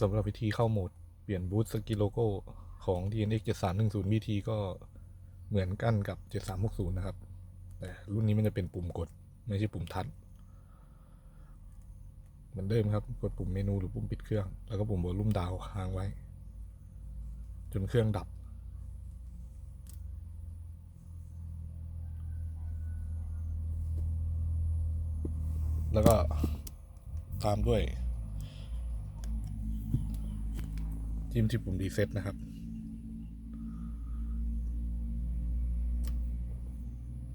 สำหรับวิธีเข้าโหมด เปลี่ยนบูตสกิลโลโก้ของ DNX 7310วิธีก็เหมือนกันกับ 7360 นะครับ แต่รุ่นนี้มันจะเป็นปุ่มกด ไม่ใช่ปุ่มทัชเหมือนเดิมครับ กดปุ่มเมนูหรือปุ่มปิดเครื่อง แล้วก็ปุ่มวอลลุ่มดาวค้างไว้ จนเครื่องดับ แล้วก็ตามด้วย จิ้มที่ปุ่มรีเซ็ตนะครับ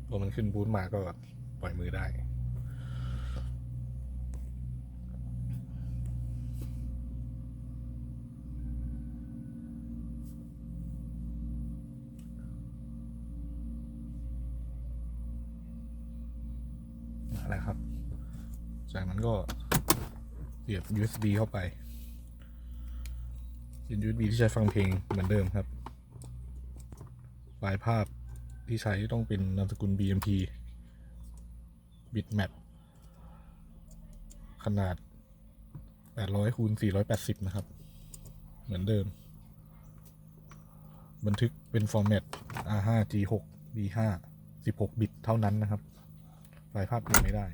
พอมันขึ้นบูทมาก็ปล่อยมือได้อะครับ จากนั้นก็เสียบ USB เข้าไป เป็น USB ที่ใช้ฟังเพลงเหมือนเดิมครับ ไฟล์ภาพที่ใช้ต้องเป็นนามสกุล BMP bitmap ขนาด 800คูณ480 นะครับ เหมือนเดิม บันทึกเป็นฟอร์แมต R5 G6 B5 16 บิตเท่านั้นนะครับ ไฟล์ภาพยังไม่ได้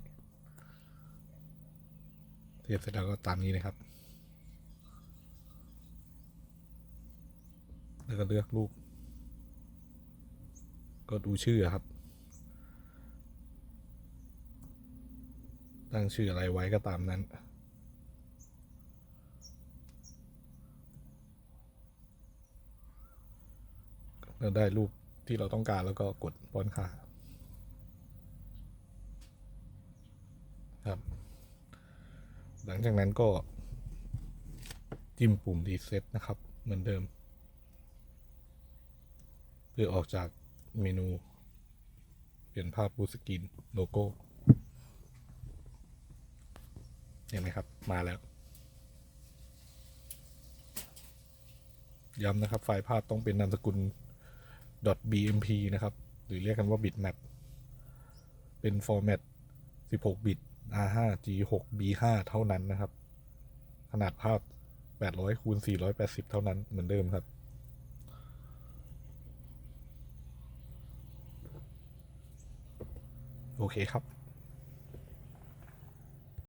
เทียบเสร็จแล้วก็ตามนี้เลยครับ แล้วก็เลือกรูปก็ดูชื่อครับ ตั้งชื่ออะไรไว้ก็ตามนั้นเราได้รูปที่เราต้องการแล้วก็กดป้อนค่าครับ หลังจากนั้นก็จิ้มปุ่มรีเซ็ตนะครับ เหมือนเดิม เพื่อออกจากเมนู เปลี่ยนภาพบูสกรีนโลโก้เห็นไหมครับ มาแล้ว ย้ำนะครับ ไฟล์ภาพต้องเป็นนามสกุล .bmp นะครับ หรือเรียกกันว่า bitmap เป็นฟอร์แมต16 บิต R5 G6 B5 เท่านั้นนะครับ ขนาดภาพ 800คูณ480 เท่านั้นเหมือนเดิมครับ โอเคครับ